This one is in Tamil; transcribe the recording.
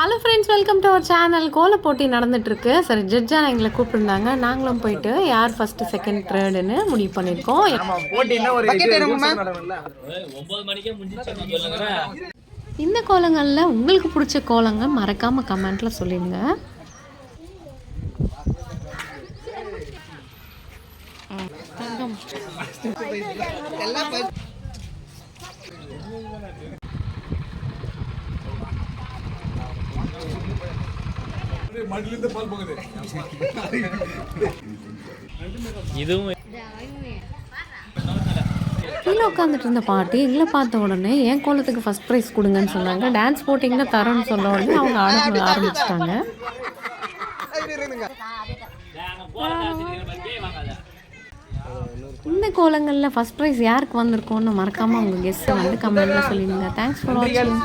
Hello friends welcome to our channel கோல போட்டி நடந்துட்டுருக்கு. சரி ஜட்ஜாக எங்களை கூப்பிட்டுருந்தாங்க. நாங்களும் போயிட்டு யார் ஃபஸ்ட்டு செகண்ட் தேர்டுன்னு முடிவு பண்ணியிருக்கோம். இந்த கோலங்களில் உங்களுக்கு பிடிச்ச கோலங்க மறக்காமல் கமெண்ட்டில் சொல்லிடுங்க. எல்லாம் ப- இதுவும் கீழே உட்காந்துட்டு இருந்த பாட்டி எங்களை பார்த்த உடனே என் கோலத்துக்கு ஃபஸ்ட் ப்ரைஸ் கொடுங்கன்னு சொன்னாங்க. டான்ஸ் போட்டிங்கன்னா தரோன்னு சொன்ன உடனே அவங்க ஆட ஆரம்பிச்சிட்டாங்க. இந்த கோலங்களில் ஃபஸ்ட் ப்ரைஸ் யாருக்கு வந்திருக்கோன்னு மறக்காமல் உங்கள் கெஸ்ட்டை வந்து கமெண்ட்டில் சொல்லிடுங்க. தேங்க்ஸ் ஃபார் வாட்சிங்